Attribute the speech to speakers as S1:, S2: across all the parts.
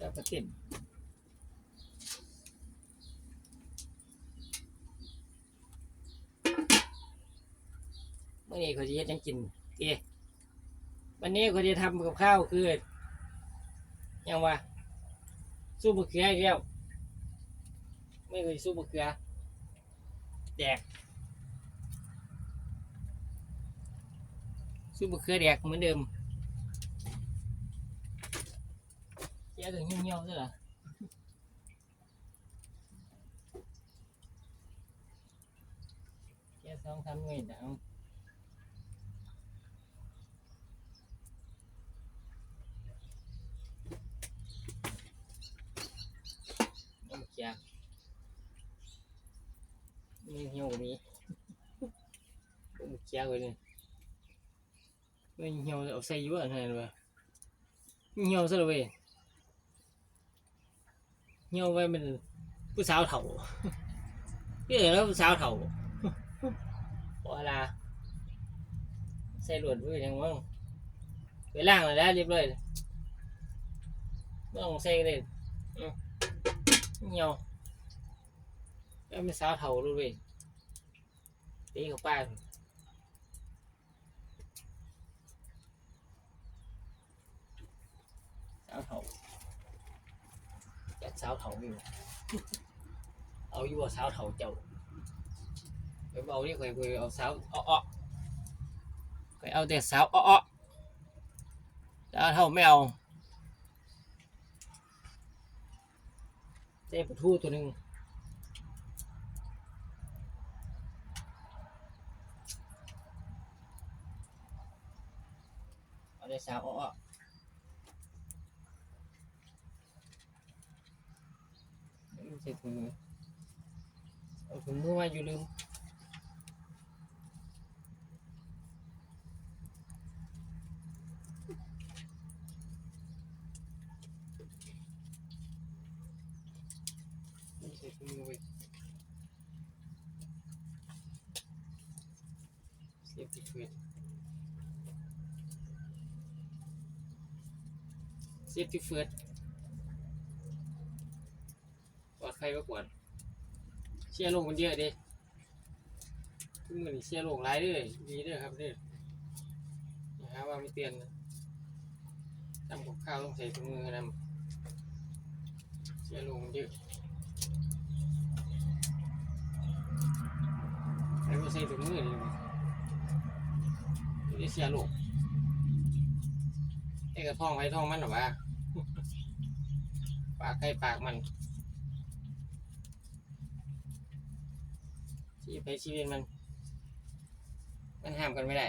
S1: แล้วก็เต้นเมื่อนี้เขาจะเฮ็ดยังกินเอ๊วันนี้เขาจะทำกับข้าวคือยังวะซุปมะเขืออีกแล้วไม่เคยซุปมะเขือแดกซุปมะเขือแดกเหมือนเดิม แกถึงเหี่ยวๆซะเหรอแกสองทำไงเดาน้ำ เขียวนี่เหี่ยวกว่านี้น้ำเขียวเลยนี่ไม่เหี่ยวเอาใส่อยั่วหน่อยเลยเหี่ยวซะเลยเว้ยเหี่ยวไว้เป็นผู้สาวเถ่าพี่เอ๋แล้วผู้สาวเถ่าพอละใส่หลวดไว้ยังว่างไปล่างเลยแล้วเรียบร้อยไม่ต้องใส่เลยอืมเหี่ยวแล้วเป็นสาวเถ่าด้วยเว้ยตีกับป้าสาวเถ่าจัด สาวเถ่าอยู่เอาอยู่ว่าสาวเถ่าเจ้าไปเอานี่ข่อยข่อยเอาสาวอ้อๆข่อยเอาแต่สาวอ้อๆแล้วเท่าไม่เอาเต้ปลาทูตัวหนึ่งเอาแต่สาวอ้อๆไม่ ใช่ถุงมือเอาถุงมือมาอยู่ลืมไม่ใช่ถุงมือเว้ยเสียบที่เฟิร์ส เสียบที่เฟิร์สปลอดภัยไว้ก่อนเชียร์ลงมันเยอะดิทุกมือนี่เชียร์ลงหลายเด้วยดีเด้วยครับเด้ออย่าหาว่าไม่เตือนนะทำกับข้าวต้องใส่ถุงมือนะเชียร์ลงมันเยอะไอ้พวกใส่ถุงมือนี่นี่เสียลูกไอ้กระท้องไว้ท้องมันหรอวะปากใกล้ปากมัน ชีวิตไปชีวิตมัน มันห้ามกันไม่ได้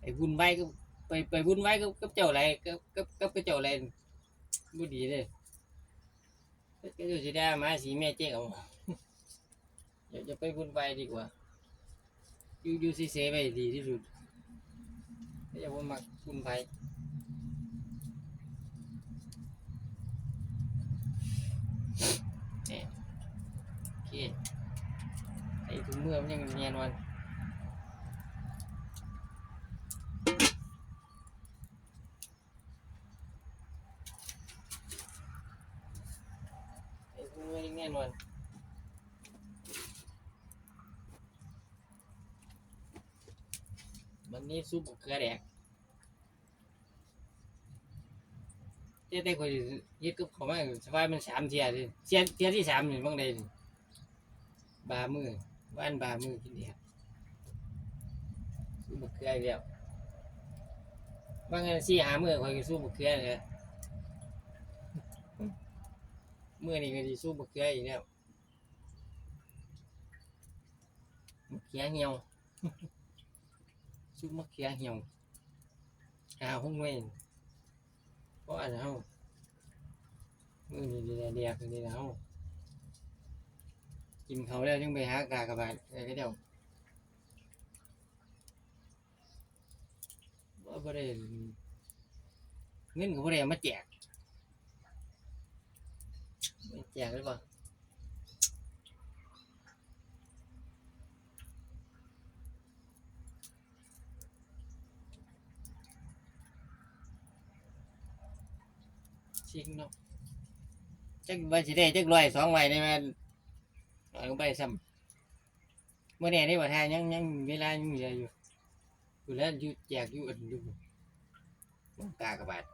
S1: ไอ้บุญไว้ก็ไปไปบุญไว้ก็กับเจ้าอะไรก็ก็ก็ไปเจ้าอะไรบ่ดีเลยก็อยู่ที่ได้มาสีแม่เจ๊เอาเดี๋ยวจะไปบุญไปดีกว่าอยู่อยู่ซีเซไปดีที่สุดไม่ากว่ามาบุญไปเนี่โอเคไอ้ถุงมือมันยังเนียนวันไอ้ถุงมือยังเนียนวันวันนี้ซุปมะเขือแดก เจ๊ได้คนยึดกับเขามาสบายมันสามเทียเลยเทียเทียที่สามนี่บ้างเลยบามือว่านบามือกินเดียวซุปมะเขืออีกแล้วบางเงานสี่หามือคอยกินซุปมะเขือเลยมือนี่ก็ดีซุปมะเขืออีกแล้วมะเขือเหี่ยวซุปมะเขือเหี่ยวหาห้องเว้น เพราะอันเฮามือนี่ดีเดียคือดีแล้วกินเขาแล้วยังไปหากากระบาดอะไรก็เดี๋ยวบ่บ่ได้เงินก็บ่ได้เอามาแจกม่แจกหรือเปล่า ริงเนาะจักว่าสิได้จักร้อยสองร้อยได้มาเอาลงไปซ้ำเมื่อนี้ได้ว่าทายังยังเวลายังเหลืออยู่อยู่แล้วอยู่อยากอยู่อันอยู่บ้ากระบาท